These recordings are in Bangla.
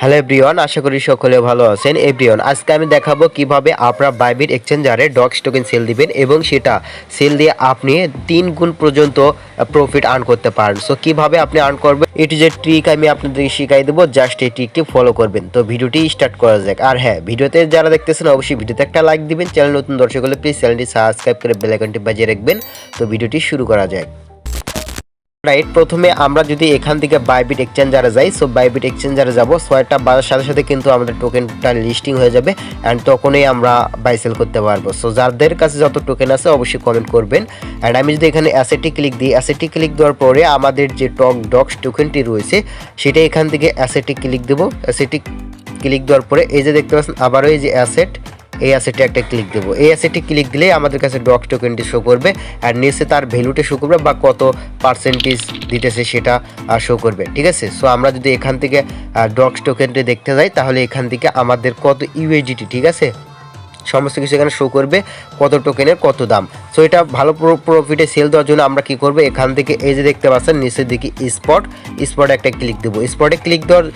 হ্যালো এভরিওয়ান, আশা করি সকলে ভালো আছেন। এভরিওয়ান, আজকে আমি দেখাবো কীভাবে আপনারা বাইবিট এক্সচেঞ্জারে ডগস টোকেন সেল দিবেন এবং সেটা সেল দিয়ে আপনি তিন গুণ পর্যন্ত প্রফিট আর্ন করতে পারেন। সো কীভাবে আপনি আর্ন করবেন? এটি যে ট্রিক আমি আপনাদের শিখাই দেবো, জাস্ট এই ট্রিকটি ফলো করবেন। তো, ভিডিওটি স্টার্ট করা যাক। আর হ্যাঁ ভিডিওতে যারা দেখতেছেন, অবশ্যই ভিডিওতে একটা লাইক দিবেন। চ্যানেল নতুন দর্শক হলে প্লিজ চ্যানেলটি সাবস্ক্রাইব করে বেল আইকনটি বাজিয়ে রাখবেন। তো, ভিডিওটি শুরু করা যাক। রাইট প্রথমে আমরা যদি এখান থেকে বাইবিট এক্সচেঞ্জারে যাই সো বাইবিট এক্সচেঞ্জারে যাব সোয়ারটা বাজার সাথে সাথে কিন্তু আমাদের টোকেনটা লিস্টিং হয়ে যাবে অ্যান্ড তখনই আমরা বাইসেল করতে পারব। সো যাদের কাছে যত টোকেন আছে, অবশ্যই কমেন্ট করবেন। অ্যান্ড আমি যদি এখানে অ্যাসেটি ক্লিক দিই অ্যাসেটি ক্লিক দেওয়ার পরে আমাদের যে টক ডক্স টোকেনটি রয়েছে, সেটা এখান থেকে অ্যাসেটি ক্লিক দেবো। অ্যাসেটি ক্লিক দেওয়ার পরে এই যে দেখতে পাচ্ছেন, আবারও এই যে অ্যাসেট এই অ্যাসেটে একটা ক্লিক দেবো। এই অ্যাসেটে ক্লিক দিলে আমাদের কাছে ডক টোকেনটি শো করবে আর নিচে তার ভ্যালুটা শো করবে বা কত পার্সেন্টেজ দিতেছে সেটা শো করবে। ঠিক আছে? সো আমরা যদি এখান থেকে ডক টোকেনটি দেখতে যাই, তাহলে এখান থেকে আমাদের কত ইউএজিটি ঠিক আছে? সমস্ত কিছু এখানে শো করবে, কত টোকেনের কত দাম। সো এটা ভালো প্রফিটে সেল দেওয়ার জন্য আমরা কি করব? এখান থেকে এই যে দেখতে পাচ্ছেন, নিচের দিকে স্পট স্পটে একটা ক্লিক দেবো। স্পটে ক্লিক দেওয়ার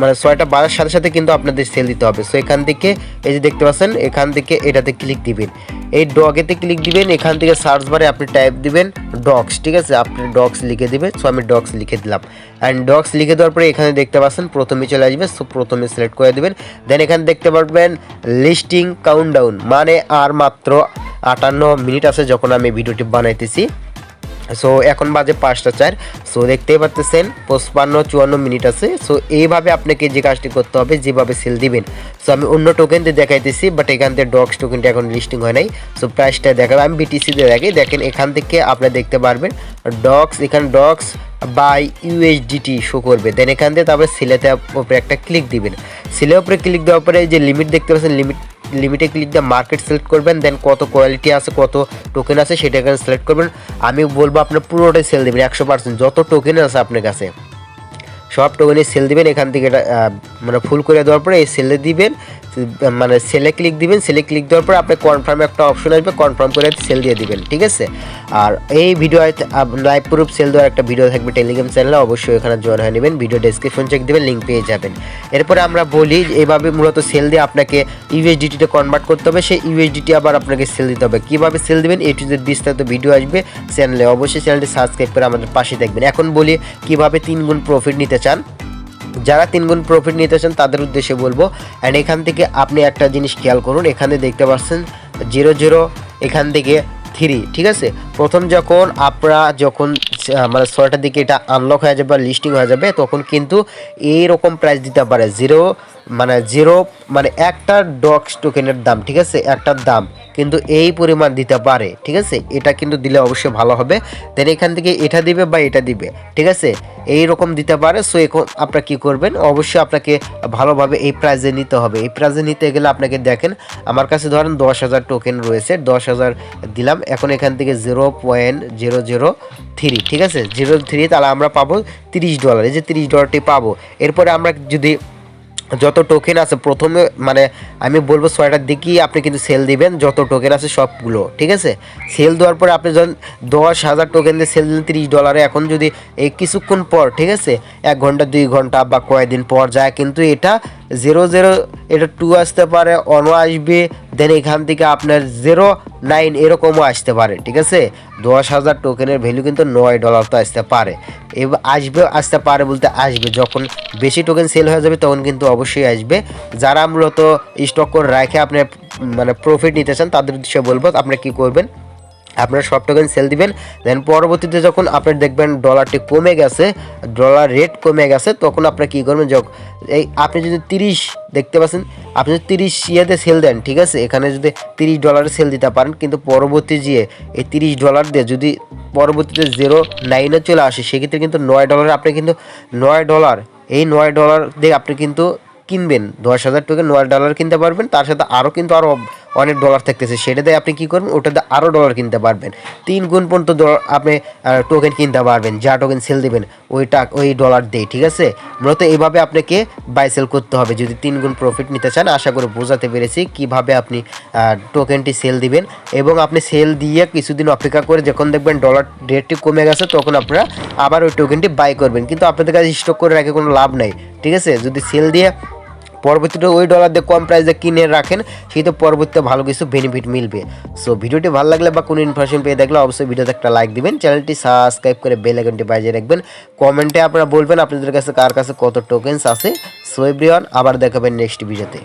মানে ছয়টা বাজার সাথে সাথে কিন্তু আপনাদের সেল দিতে হবে। সো এখান থেকে এই যে দেখতে পাচ্ছেন, এখান থেকে এটাতে ক্লিক দিবেন। এই ডগেতে ক্লিক দিবেন, এখান থেকে সার্চ বারে আপনি টাইপ দিবেন ডগস ঠিক আছে? আপনি ডগস লিখে দিবেন সো আমি ডগস লিখে দিলাম। অ্যান্ড ডগস লিখে দেওয়ার পরে এখানে দেখতে পাচ্ছেন, প্রথমে চলে আসবে সো প্রথমে সিলেক্ট করে দেবেন। দেন এখানে দেখতে পারবেন লিস্টিং কাউন্টডাউন মানে আর মাত্র আটান্ন মিনিট আছে যখন আমি ভিডিওটি বানাইতেছি। সো এখন বাজে পাঁচটা চার। সো দেখতেই পারতেছেন, পঁচপান্ন, চুয়ান্ন মিনিট আছে। সো এইভাবে আপনাকে যে কাজটি করতে হবে, যেভাবে সেল দিবেন। সো আমি অন্য টোকেন দিয়ে দেখাইতেছি বাট এখান থেকে ডক্স টোকেনটা এখন লিস্টিং হয় নাই। সো প্রাইসটা দেখাবো। আমি বিটিসি দিয়ে দেখি দেখেন, এখান থেকে আপনারা দেখতে পারবেন ডক্স এখানে ডক্স বাই ইউএসডিটি শো করবে। দেন এখান থেকে তারপরে সিলেতে উপরে একটা ক্লিক দিবেন। সিলের উপরে ক্লিক দেওয়ার পরে যে লিমিট দেখতে পাচ্ছেন লিমিট লিমিটে ক্লিক দিয়ে মার্কেট সিলেক্ট করবেন দেন কত কোয়ালিটি আছে, কত টোকেন আছে সেটা এখানে সিলেক্ট করবেন। আমি বলব আপনার পুরোটাই সেল দেবেন, একশো পার্সেন্ট যত টোকেন আছে আপনার কাছে, সব টোকেনে সেল দিবেন। এখান থেকে এটা মানে ফুল করে দেওয়ার পরে এই সেলে দিবেন। মানে সেলে ক্লিক দিবেন সেলে ক্লিক দেওয়ার পর আপনি কনফার্ম একটা অপশন আসবে কনফার্ম করে সেল দিয়ে দিবেন, ঠিক আছে? আর এই ভিডিও লাইভ প্রুফ সেল দেওয়ার একটা ভিডিও থাকবে টেলিগ্রাম চ্যানেলে অবশ্যই এখানে জয়েন হয়ে নেবেন ভিডিও ডেসক্রিপশন চেক দেবেন লিঙ্ক পেয়ে যাবেন। এরপরে আমরা বলি এভাবে মূলত সেল দিয়ে আপনাকে ইউএসডিটিতে কনভার্ট করতে হবে, সেই ইউএসডিটি আবার আপনাকে সেল দিতে হবে। কীভাবে সেল দেবেন? এ টু বিস্তারিত ভিডিও আসবে চ্যানেলে অবশ্যই চ্যানেলটি সাবস্ক্রাইব করে আমাদের পাশে থাকবেন। এখন বলি কীভাবে তিন গুণ প্রফিট নিতে চান। যারা তিনগুণ প্রফিট নিতে চান, তাদের উদ্দেশ্যে বলব অ্যান্ড এখান থেকে আপনি একটা জিনিস খেয়াল করুন, এখানে দেখতে পাচ্ছেন জিরো জিরো এখান থেকে থ্রি ঠিক আছে? প্রথম যখন আপনারা যখন মানে ছয়টার দিকে এটা আনলক হয়ে যাবে বা লিস্টিং হয়ে যাবে, তখন কিন্তু এই রকম প্রাইস দিতে পারে। জিরো মানে জিরো মানে একটা ডক্স টোকেনের দাম, ঠিক আছে? একটার দাম। কিন্তু এই পরিমাণ দিতে পারে, ঠিক আছে? এটা কিন্তু দিলে অবশ্যই ভালো হবে। দেন এখান থেকে এটা দিবে বা এটা দিবে, ঠিক আছে? এই রকম দিতে পারে সো এখন আপনারা কী করবেন? অবশ্যই আপনাকে ভালোভাবে এই প্রাইজে নিতে হবে। এই প্রাইজে নিতে গেলে আপনাকে দেখেন, আমার কাছে ধরেন দশ হাজার টোকেন রয়েছে, দশ হাজার দিলাম, এখন এখান থেকে zero point zero zero three ঠিক আছে? জিরো থ্রি তাহলে আমরা পাবো তিরিশ ডলার এই যে তিরিশ ডলারটি পাবো। এরপরে আমরা যদি যত টোকেন আছে, প্রথমে মানে আমি বলব ছয়টার দিকেই আপনি কিন্তু সেল দিবেন, যত টোকেন আছে সবগুলো, ঠিক আছে? সেল দেওয়ার পরে আপনি যখন দশ হাজার টোকেন দিয়ে সেল দিলেন তিরিশ ডলারে এখন যদি এই কিছুক্ষণ পর, ঠিক আছে? এক ঘণ্টা, দুই ঘণ্টা বা কয়েকদিন পর যায়, কিন্তু এটা জিরো জিরো এটা টু আসতে পারে অন আসবে দেন এখান থেকে আপনার জিরো নাইন এরকমও আসতে পারে, ঠিক আছে? দশ হাজার টোকেনের ভ্যালু কিন্তু নয় ডলার তো আসতে পারে। এবার আসবে, আসতে পারে বলতে আসবে। যখন বেশি টোকেন সেল হয়ে যাবে, তখন কিন্তু অবশ্যই আসবে। যারা মূলত স্টক করে রাখে আপনার মানে প্রফিট নিতে চান, তাদের উদ্দেশ্যে বলব আপনারা কী করবেন? আপনার সব টোকেন সেল দিবেন। দেন পরবর্তীতে যখন আপনার দেখবেন ডলারটি কমে গেছে ডলার রেট কমে গেছে, তখন আপনারা কী করবেন? যখন এই আপনি যদি তিরিশ দেখতে পাচ্ছেন আপনি যদি তিরিশ ইয়েতে সেল দেন, ঠিক আছে? এখানে যদি তিরিশ ডলারে সেল দিতে পারেন, কিন্তু পরবর্তী যে এই তিরিশ ডলার দিয়ে যদি পরবর্তীতে জিরো নাইনে চলে আসে, সেক্ষেত্রে কিন্তু নয় ডলারে আপনি কিন্তু নয় ডলার এই নয় ডলার দিয়ে আপনি কিন্তু কিনবেন। দশ হাজার টাকা নয় ডলার কিনতে পারবেন, তার সাথে আরও কিন্তু আরও অনেক ডলার থাকতেছে, সেটা দিয়ে আপনি কি করবেন? ওটাতে আরও ডলার কিনতে পারবেন। তিন গুণ পর্যন্ত ডলার আপনি টোকেন কিনতে পারবেন, যা টোকেন সেল দিবেন, ওই টাক ওই ডলার দিয়ে, ঠিক আছে? মূলত এইভাবে আপনাকে বাই সেল করতে হবে। যদি তিন গুণ প্রফিট নিতে চান, আশা করি বোঝাতে পেরেছি কীভাবে আপনি টোকেনটি সেল দিবেন এবং আপনি সেল দিয়ে কিছুদিন অপেক্ষা করে যখন দেখবেন ডলার রেটটি কমে গেছে, তখন আপনারা আবার ওই টোকেনটি বাই করবেন। কিন্তু আপনাদের কাছে স্টক করে রাখে কোনো লাভ নাই, ঠিক আছে? যদি সেল দিয়ে পরবর্তীতে ওই ডলার দিয়ে কম প্রাইসে কিনে রাখেন, সেই তো পরবর্তীতে ভালো কিছু বেনিফিট মিলবে। সো ভিডিওটি ভালো লাগলে বা কোনো ইনফরমেশন পেয়ে দেখলে অবশ্যই ভিডিওতে একটা লাইক দিবেন চ্যানেলটি সাবস্ক্রাইব করে বেল আইকনটি বাজিয়ে রাখবেন। কমেন্টে আপনারা বলবেন আপনাদের কাছে কার কাছে কত টোকেন্স আছে। সো এভরিওয়ান আবার দেখাবেন নেক্সট ভিডিওতে